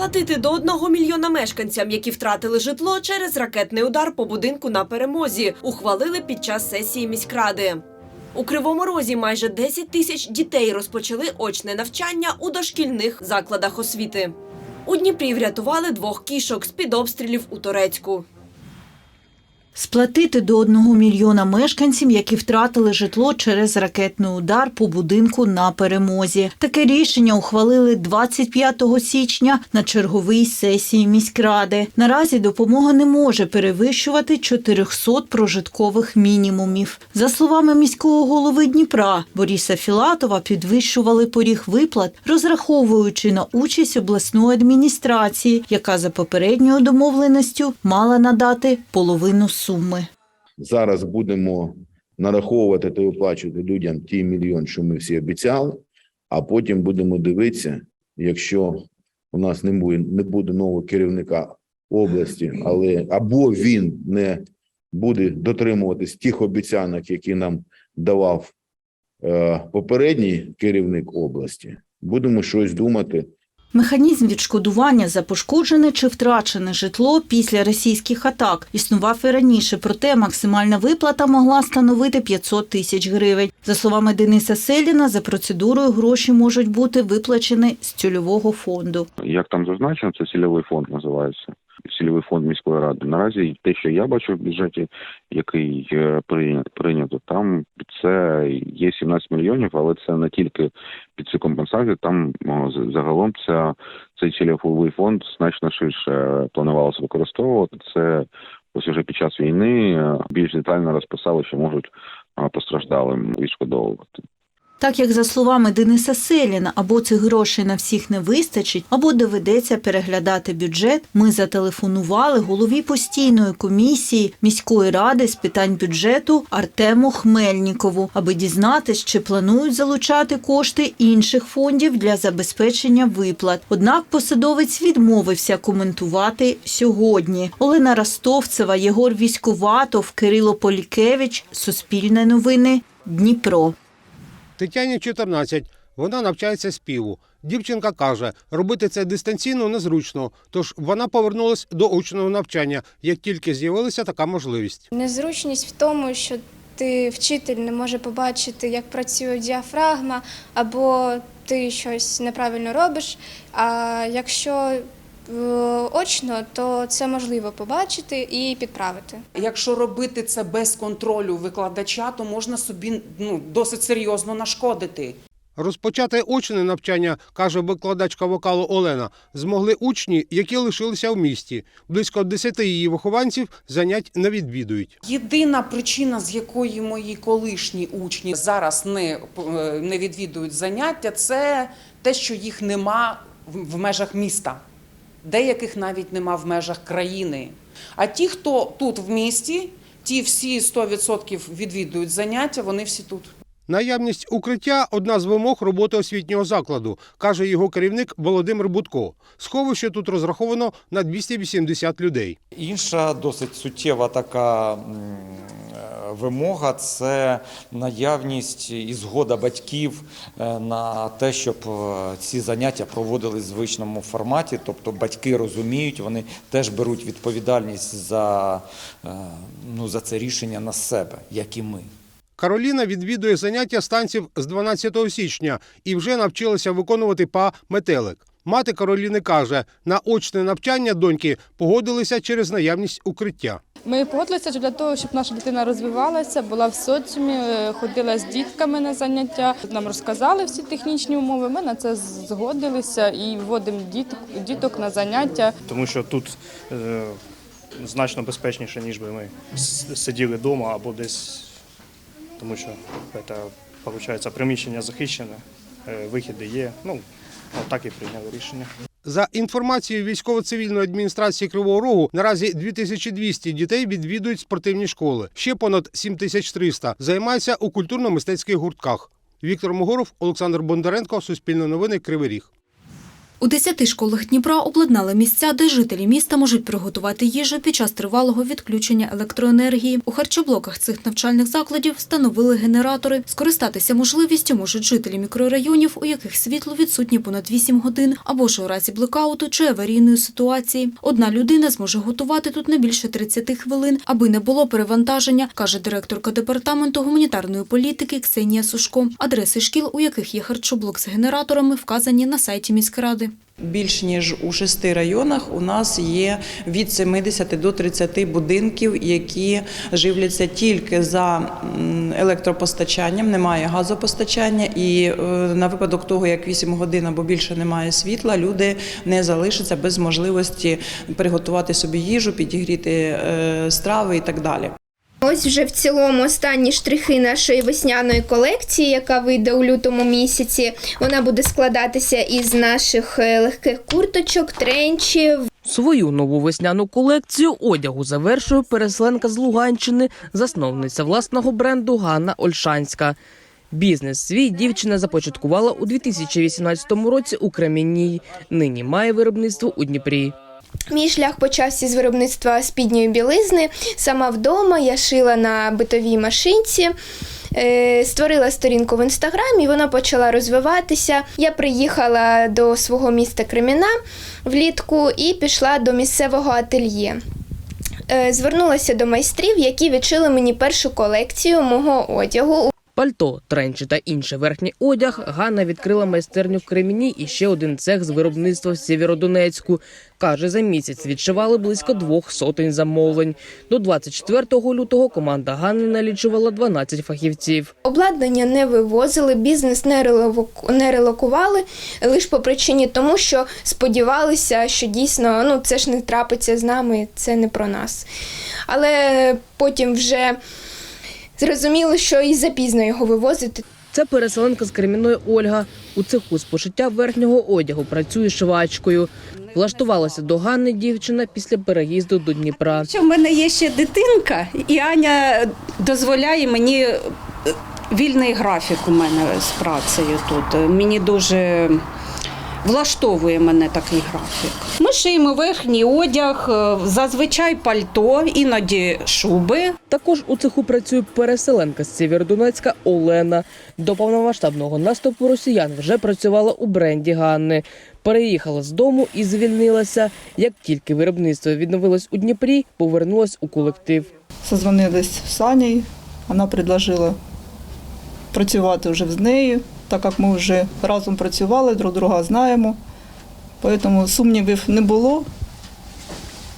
Сплатити до одного мільйона мешканцям, які втратили житло через ракетний удар по будинку на перемозі, ухвалили під час сесії міськради. У Кривому Розі майже 10 тисяч дітей розпочали очне навчання у дошкільних закладах освіти. У Дніпрі врятували двох кішок з-під обстрілів у Торецьку. Сплатити до 1 мільйона мешканців, які втратили житло через ракетний удар по будинку на перемозі. Таке рішення ухвалили 25 січня на черговій сесії міськради. Наразі допомога не може перевищувати 400 прожиткових мінімумів. За словами міського голови Дніпра Бориса Філатова, підвищували поріг виплат, розраховуючи на участь обласної адміністрації, яка за попередньою домовленістю мала надати половину суми. Зараз будемо нараховувати та виплачувати людям ті мільйон, що ми всі обіцяли, а потім будемо дивитися, якщо у нас не буде, не буде нового керівника області, але або він не буде дотримуватись тих обіцянок, які нам давав е, попередній керівник області, будемо щось думати. Механізм відшкодування за пошкоджене чи втрачене житло після російських атак існував і раніше, проте максимальна виплата могла становити 500 тисяч гривень. За словами Дениса Селіна, за процедурою гроші можуть бути виплачені з цільового фонду. Як там зазначено, це цільовий фонд називається. Цільовий фонд міської ради. Наразі те, що я бачу в бюджеті, який е, прийнято, там це є 17 мільйонів, але це не тільки під цю компенсацію. Там загалом ця цей цільовий фонд значно ширше планувалося використовувати. Це ось уже під час війни е, більш детально розписали, що можуть е, постраждалим відшкодовувати. Так як за словами Дениса Селіна, або цих грошей на всіх не вистачить, або доведеться переглядати бюджет, ми зателефонували голові постійної комісії міської ради з питань бюджету Артему Хмельнікову, аби дізнатись, чи планують залучати кошти інших фондів для забезпечення виплат. Однак посадовець відмовився коментувати сьогодні. Олена Ростовцева, Єгор Військоватов, Кирило Полікевич, Суспільне новини, Дніпро. Тетяні 14. Вона навчається співу. Дівчинка каже, робити це дистанційно незручно, тож вона повернулась до очного навчання, як тільки з'явилася така можливість. Незручність в тому, що ти вчитель не може побачити, як працює діафрагма, або ти щось неправильно робиш. А якщо очно, то це можливо побачити і підправити. Якщо робити це без контролю викладача, то можна собі ну, досить серйозно нашкодити. Розпочати очне навчання, каже викладачка вокалу Олена, змогли учні, які лишилися в місті. Близько 10 її вихованців занять не відвідують. Єдина причина, з якої мої колишні учні зараз не, е, не відвідують заняття, це те, що їх нема в межах міста. Деяких навіть нема в межах країни. А ті, хто тут в місті, ті всі 100% відвідують заняття, вони всі тут. Наявність укриття одна з вимог роботи освітнього закладу, каже його керівник Володимир Будко. Сховище тут розраховано на 280 людей. Інша досить суттєва така е, вимога це наявність і згода батьків е, на те, щоб е, ці заняття проводились в звичному форматі. Тобто батьки розуміють, вони теж беруть відповідальність за, ну, за це рішення на себе, як і ми. Кароліна відвідує заняття станців з 12 січня і вже навчилася виконувати па метелик. Мати Кароліни каже, на очне навчання доньки погодилися через наявність укриття. Ми погодилися для того, щоб наша дитина розвивалася, була в соціумі, е, ходила з дітками на заняття. Нам розказали всі технічні умови. Ми на це згодилися і вводимо діток, діток на заняття. тому що тут е, значно безпечніше, ніж би ми сиділи вдома або десь, тому що це, виходить, приміщення захищене, е, вихіди є. Ну, так і прийняли рішення. За інформацією військово-цивільної адміністрації Кривого Рогу, наразі 2200 дітей відвідують спортивні школи. Ще понад 7300 займаються у культурно-мистецьких гуртках. Віктор Могоров, Олександр Бондаренко, Суспільне новини, Кривий Ріг. У 10 школах Дніпра обладнали місця, де жителі міста можуть приготувати їжу під час тривалого відключення електроенергії. У харчоблоках цих навчальних закладів встановили генератори. Скористатися можливістю можуть жителі мікрорайонів, у яких світло відсутнє понад 8 годин, або ж у разі блекауту чи аварійної ситуації. Одна людина зможе готувати тут не більше 30 хвилин, аби не було перевантаження, каже директорка департаменту гуманітарної політики Ксенія Сушко. Адреси шкіл, у яких є харчоблок з генераторами, вказані на сайті міськради. Більш ніж у шести районах у нас є від 70 до 30 будинків, які живляться тільки за електропостачанням, немає газопостачання, і е, на випадок того, як 8 годин або більше немає світла, люди не залишаться без можливості приготувати собі їжу, підігріти е, страви і так далі. Ось вже в цілому останні штрихи нашої весняної колекції, яка вийде у лютому місяці. Вона буде складатися із наших е, легких курточок, тренчів, Свою нову весняну колекцію одягу завершує переселенка з Луганщини, засновниця власного бренду Ганна Ольшанська. Бізнес свій дівчина започаткувала у 2018 році у Кремінній. Нині має виробництво у Дніпрі. Мій шлях почався з виробництва спідньої білизни. Сама вдома я шила на битовій машинці. е, Створила сторінку в інстаграмі, вона почала розвиватися. Я приїхала до свого міста Креміна влітку і пішла до місцевого ательє. Е, Звернулася до майстрів, які відшили мені першу колекцію мого одягу. Пальто, тренчі та інший верхній одяг Ганна відкрила майстерню в Креміні і ще один цех з виробництва в Сєвєродонецьку. Каже, за місяць відшивали близько двох сотень замовлень. До 24 лютого команда Ганни налічувала 12 фахівців. Обладнання не вивозили, бізнес не релоку- не релокували лише по причині тому, що сподівалися, що дійсно ну це ж не трапиться з нами, це не про нас. Але потім вже зрозуміло, що і запізно його вивозити. Це переселенка з Кремінної Ольга. У цеху з пошиття верхнього одягу працює швачкою. Влаштувалася до Ганни дівчина після переїзду до Дніпра. Що в мене є ще дитинка, і Аня дозволяє мені е, вільний графік у мене з працею тут. Мені дуже влаштовує мене такий графік. Ми шиємо верхній одяг, е, зазвичай пальто, іноді шуби. Також у цеху працює переселенка з Сєвєродонецька Олена. До повномасштабного наступу росіян вже працювала у бренді Ганни. Переїхала з дому і звільнилася. Як тільки виробництво відновилось у Дніпрі, повернулась у колектив. Созвонились з Санєю, вона предложила працювати вже з нею, так як ми вже разом працювали, друг друга знаємо. Тому сумнівів не було.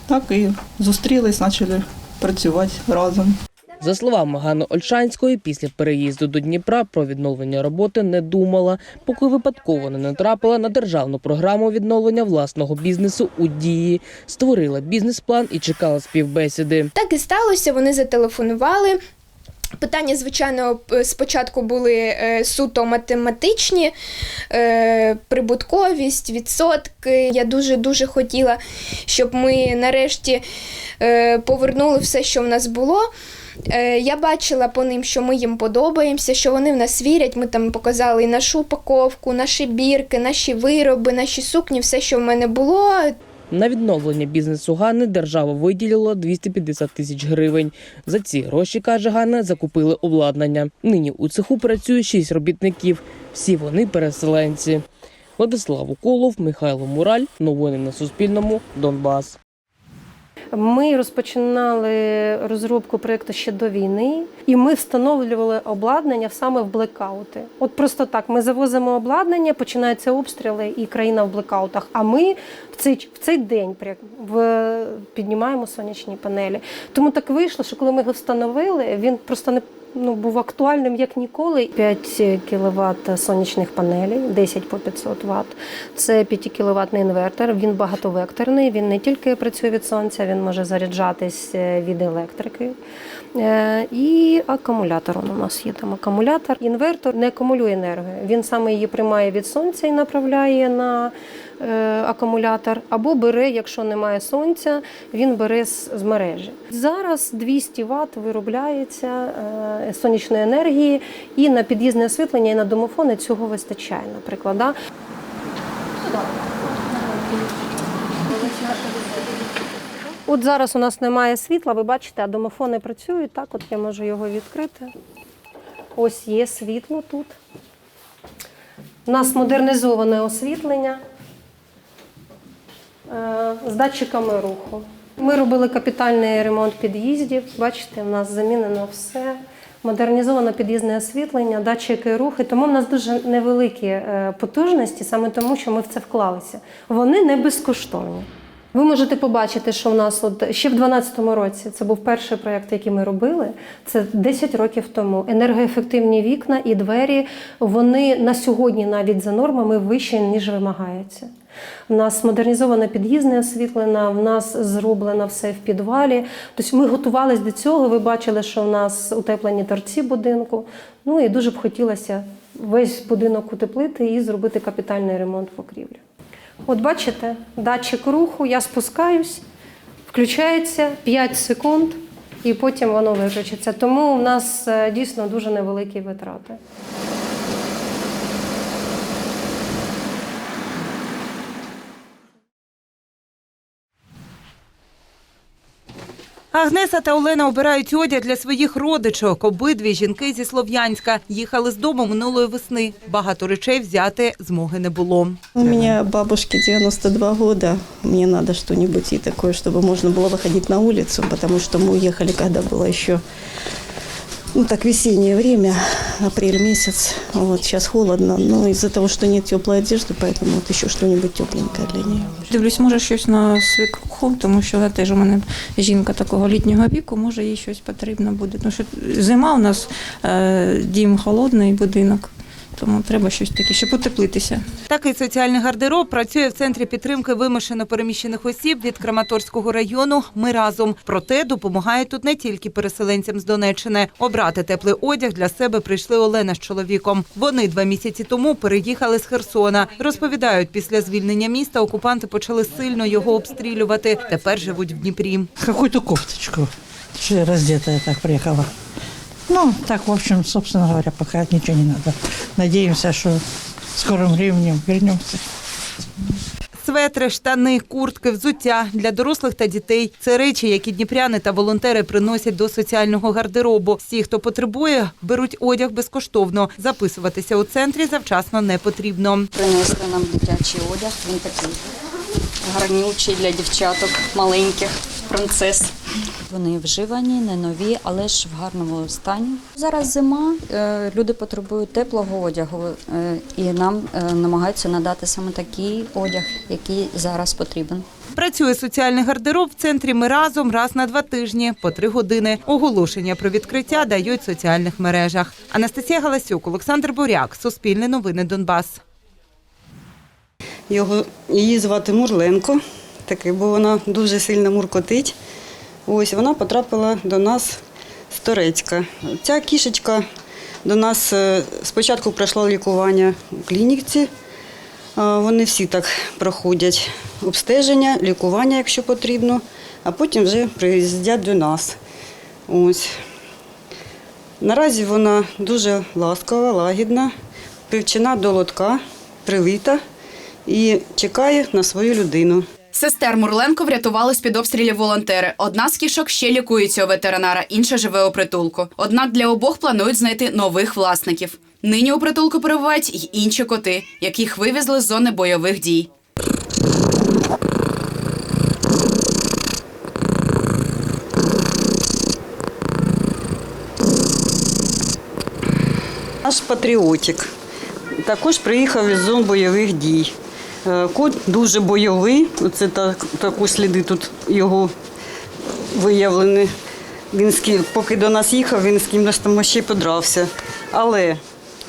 Так і зустрілись, почали працювати разом. За словами Ганни Ольшанської, після переїзду до Дніпра про відновлення роботи не думала, поки випадково не натрапила на державну програму відновлення власного бізнесу у дії, створила бізнес-план і чекала співбесіди. Так і сталося, вони зателефонували. Питання, звичайно, спочатку були е, суто математичні, е, прибутковість, відсотки. Я дуже-дуже хотіла, щоб ми нарешті е, повернули все, що в нас було. Я бачила по ним, що ми їм подобаємося, що вони в нас вірять. Ми там показали і нашу упаковку, наші бірки, наші вироби, наші сукні, все, що в мене було. На відновлення бізнесу Гани держава виділила 250 тисяч гривень. За ці гроші, каже Ганна, закупили обладнання. Нині у цеху працює шість робітників. Всі вони переселенці. Владислав Уколов, Михайло Мураль. Новини на Суспільному. Донбас. Ми розпочинали розробку проєкту ще до війни, і ми встановлювали обладнання саме в блекаути. От просто так ми завозимо обладнання, починаються обстріли, і країна в блекаутах. А ми в цей в цей день в піднімаємо сонячні панелі. Тому так вийшло, що коли ми його встановили, він просто не ну, був актуальним як ніколи. 5 кВт сонячних панелей, 10 по 500 Вт. Це 5 кВт інвертор. Він багатовекторний. Він не тільки працює від сонця, він може заряджатись е, від електрики. Е, І акумулятор у нас є там акумулятор. Інвертор не акумулює енергію. Він саме її приймає від сонця і направляє на Е, акумулятор, або бере, якщо немає сонця, він бере з мережі. Зараз 200 Вт виробляється е, сонячної енергії, і на під'їзне освітлення, і на домофони цього вистачає, наприклад. Да? От зараз у нас немає світла, ви бачите, а домофони працюють. Так, от я можу його відкрити. Ось є світло тут. У нас модернізоване освітлення з датчиками руху. Ми робили капітальний ремонт під'їздів. Бачите, у нас замінено все. Модернізовано під'їзне освітлення, датчики руху. Тому в нас дуже невеликі е, потужності, саме тому, що ми в це вклалися. Вони не безкоштовні. Ви можете побачити, що в нас от ще в 2012 році це був перший проєкт, який ми робили. Це 10 років тому. Енергоефективні вікна і двері вони на сьогодні навіть за нормами вищі, ніж вимагається. У нас модернізоване під'їзне освітлення, в нас зроблено все в підвалі. Тобто ми готувалися до цього. Ви бачили, що в нас утеплені торці будинку. Ну і дуже б хотілося весь будинок утеплити і зробити капітальний ремонт покрівлі. От бачите, датчик руху, я спускаюсь, включається 5 секунд, і потім воно виключиться. Тому у нас е, дійсно дуже невеликі витрати. Агнеса та Олена обирають одяг для своїх родичок. Обидві жінки зі Слов'янська їхали з дому минулої весни. Багато речей взяти змоги не було. У меня бабушке 92 года. Мне надо что-нибудь и такое, чтобы можно было выходить на улицу, потому что мы уехали, когда было еще ну так весеннее время, апрель месяц. Вот сейчас холодно, но из-за того, что нет теплой одежды, поэтому вот еще что-нибудь тепленькое для нее. Дивлюсь, може щось на свекруху, тому що теж у мене жінка такого літнього віку, може їй щось потрібно буде. Тому що зима у нас е, дім холодний будинок, тому треба щось таке, щоб утеплитися. Такий соціальний гардероб працює в центрі підтримки вимушено переміщених осіб від Краматорського району. Ми разом. Проте допомагають тут не тільки переселенцям з Донеччини. Обрати теплий одяг для себе прийшли Олена з чоловіком. Вони два місяці тому переїхали з Херсона. Розповідають, після звільнення міста окупанти почали сильно його обстрілювати. Тепер живуть в Дніпрі. Какую-то кофточку. Раздетая так приехала. Ну, так, в общем, собственно говоря, пока ничего не надо. Надеемся, что в скором времени вернемся. Светри, штани, куртки, взуття для дорослих та дітей це речі, які дніпряни та волонтери приносять до соціального гардеробу. Всі, хто потребує, беруть одяг безкоштовно. Записуватися у центрі завчасно не потрібно. Принесли нам дитячий одяг. Він такий гарнючий для дівчаток маленьких, принцес. Вони вживані, не нові, але ж в гарному стані. Зараз зима, е, люди потребують теплого одягу, е, і нам е, намагаються надати саме такий одяг, який зараз потрібен. Працює соціальний гардероб в центрі ми разом раз на два тижні по три години. Оголошення про відкриття дають в соціальних мережах. Анастасія Галасюк, Олександр Буряк, Суспільне новини Донбас. Його, її звати Мурленко, таки, бо вона дуже сильно муркотить. Ось вона потрапила до нас з Турецька. Ця кішечка до нас е, спочатку пройшла лікування у клініці. А Вони всі так проходять обстеження, лікування, якщо потрібно, а потім вже приїздять до нас. Ось. Наразі вона дуже ласкава, лагідна, привчена до лотка, привита і чекає на свою людину. Сестер Мурленко врятували з-під обстрілів волонтери. Одна з кішок ще лікується у ветеринара, інша живе у притулку. Однак для обох планують знайти нових власників. Нині у притулку перебувають й інші коти, яких вивезли з зони бойових дій. Наш патріотик також приїхав із зон бойових дій. Е, Кот дуже бойовий. Оце так, такі сліди тут його виявлені. Він з ким- поки до нас їхав, він з кимось там ще подрався. Але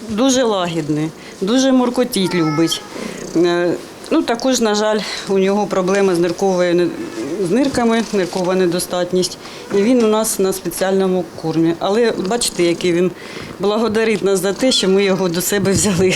дуже лагідний, дуже муркотіть любить. Е, Ну, також, на жаль, у нього проблеми з нирковою з нирками, ниркова недостатність. І він у нас на спеціальному кормі. Але бачите, який він благодарить нас за те, що ми його до себе взяли.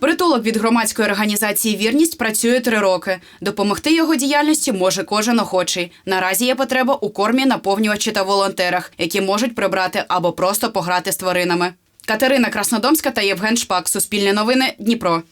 Притулок від громадської організації Вірність працює три роки. Допомогти його діяльності може кожен охочий. Наразі є потреба у кормі, наповнювачі та волонтерах, які можуть прибрати або просто пограти з тваринами. Катерина Краснодомська та Євген Шпак. Суспільне новини. Дніпро.